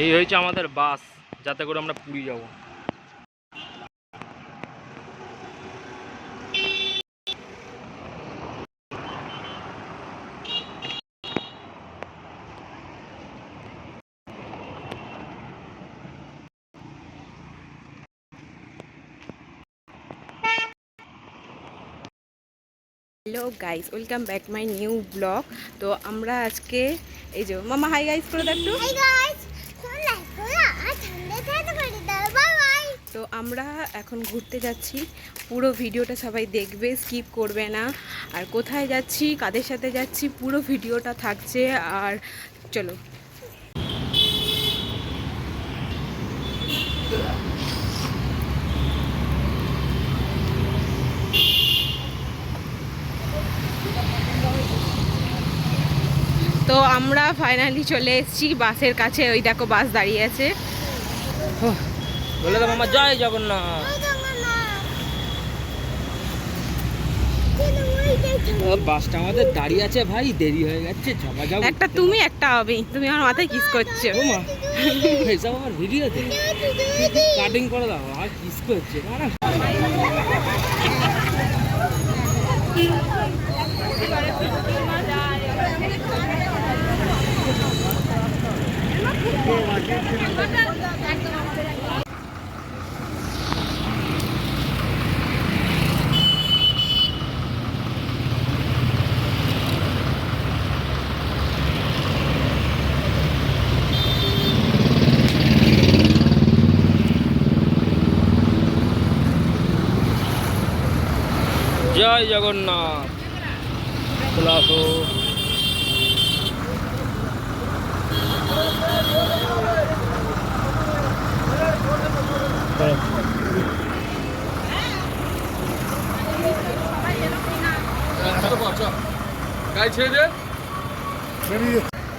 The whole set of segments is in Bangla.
এই হয়েছে আমাদের বাস যাতে করে আমরা পুরী যাব। Hello guys welcome back my new blog তো আমরা আজকে এই যে মামা হাই গাইস করে দেখ আমরা এখন ঘুরতে যাচ্ছি। পুরো ভিডিওটা সবাই দেখবে স্কিপ করবে না। আর কোথায় যাচ্ছি, কাদের সাথে যাচ্ছি, পুরো ভিডিওটা থাকছে। আর চলো। তো আমরা ফাইনালি চলে এসেছি বাসের কাছে। ওই দেখো বাস দাঁড়িয়ে আছে। বলে তো মামা জয় জগন্নাথ। বাসটা আমাদের দাঁড়িয়ে আছে ভাই দেরি হয়ে যাচ্ছে ঝগা যাও। একটা তুমি একটা হবে তুমি আমার মাথায় কিস করছ। ও মা এসব আমার ভিডিওতে কাটিং করে দাও আর কিস করছে না জয় জগন্নাথ। চলে। আসো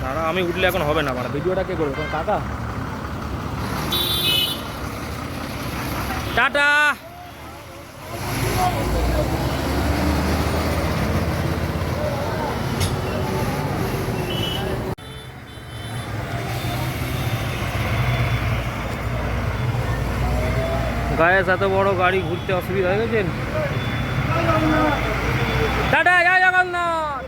দাঁড়া আমি উঠলে এখন হবে না মানে ভিডিওটা কে করবে? কাকা? টাটা! গায়ে এত বড় গাড়ি ঘুরতে অসুবিধা হয়ে গেছে? টাটা, জয় জগন্নাথ!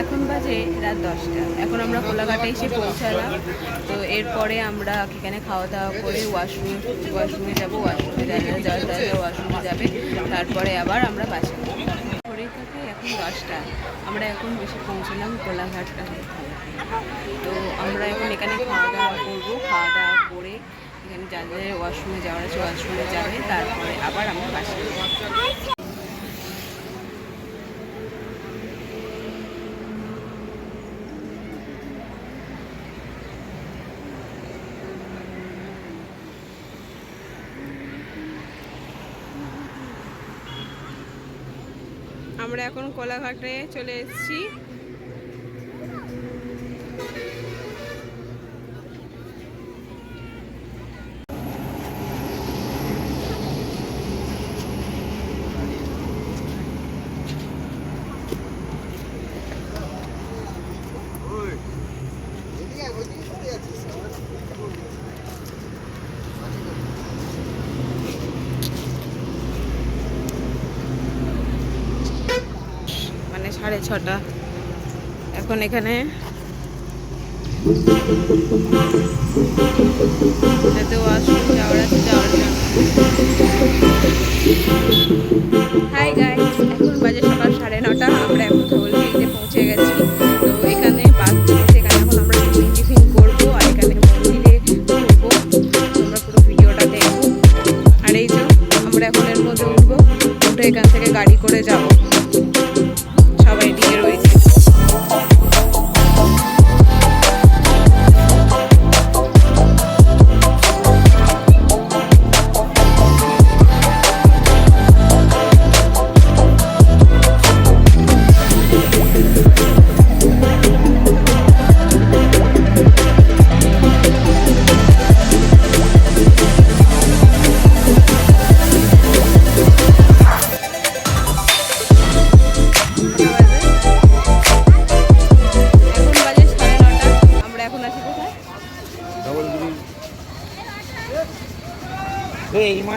এখন বাজে রাত দশটা। এখন আমরা কোলাঘাটে এসে পৌঁছালাম। তো এরপরে আমরা এখানে খাওয়া দাওয়া করে ওয়াশরুমে ওয়াশরুমে যাব ওয়াশরুমে যারা যারা ওয়াশরুমে যাবে। তারপরে আবার আমরা বাসে। ঘড়ি থাকে, এখন দশটা। আমরা এখন বেশি পৌঁছলাম কোলাঘাট তো আমরা এখন এখানে খাওয়া দাওয়া করব। খাওয়া দাওয়া করে এখানে যাদের ওয়াশরুমে যাওয়ার আছে, ওয়াশরুমে যাবে, তারপরে আবার আমরা বাসে আমরা এখন কোলাঘাটে চলে এসেছি মানে সাড়ে ছটা। এখন এখানে হাই গাইস এখন বাজে সকাল সাড়ে নটা, আমরা এখন ধৌলগিরিতে পৌঁছে গেছি। তো এখানে বাস ধরেছে এখানে এখন আমরা টিফিন টিফিন করব আর এখানে মন্দিরে ঘুরবো। তোমরা পুরো ভিডিওটা দেখো। আর এই যে, আমরা এখন এর মধ্যে উঠবো, উঠে এখান থেকে গাড়ি করে যাব।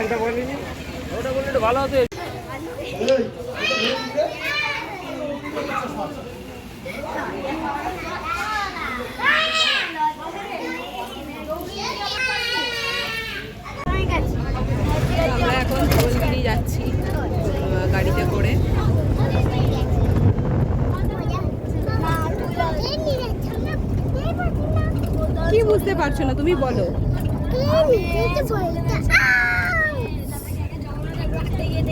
ওটা বলিনি ওটা বললে একটু ভালো হতো। আমরা এখন যাচ্ছি গাড়িতে করে। কি বুঝতে পারছ না? তুমি বলো।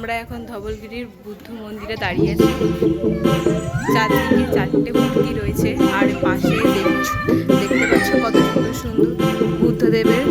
আমরা এখন ধবলগিরির বুদ্ধ মন্দিরে দাঁড়িয়ে আছি। চারদিকে চারটে মূর্তি রয়েছে, আর পাশে দেখতে পাচ্ছ কত সুন্দর সুন্দর বুদ্ধদেবের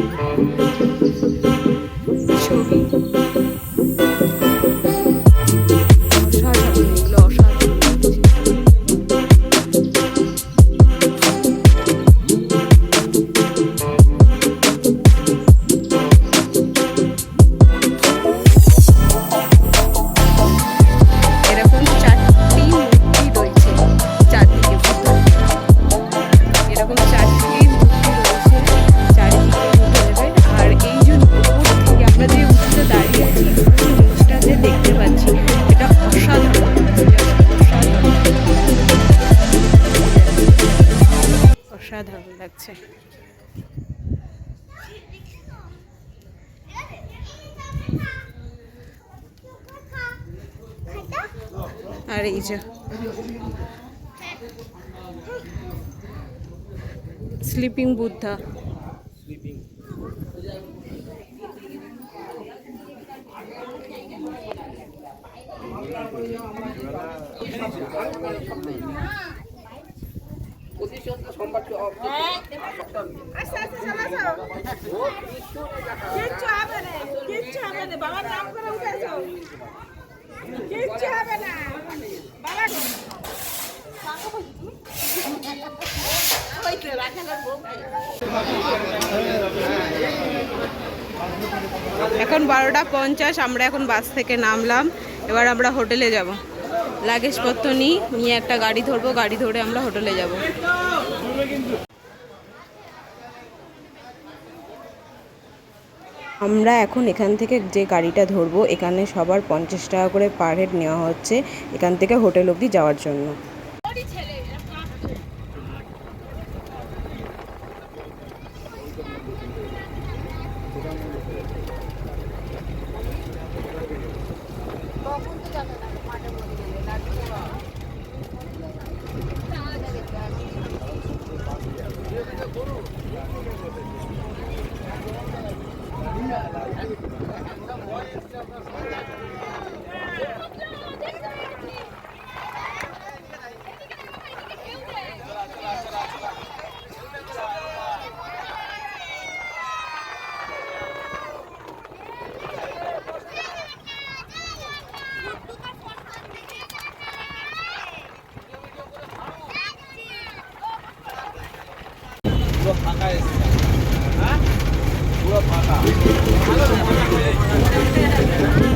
স্লিপিং বুদ্ধা বাবার নাম করে উঠেছো কিচ্ছু হবে না বাবা এখন বারোটা পঞ্চাশ, আমরা এখন বাস থেকে নামলাম। এবার আমরা হোটেলে যাব। লাগেজপত্র নিই, নিয়ে একটা গাড়ি ধরবো, গাড়ি ধরে আমরা হোটেলে যাব। আমরা এখন এখান থেকে যে গাড়িটা ধরবো, এখানে সবার পঞ্চাশ টাকা করে পার হেড নেওয়া হচ্ছে, এখান থেকে হোটেল অবধি যাওয়ার জন্য। Thank you.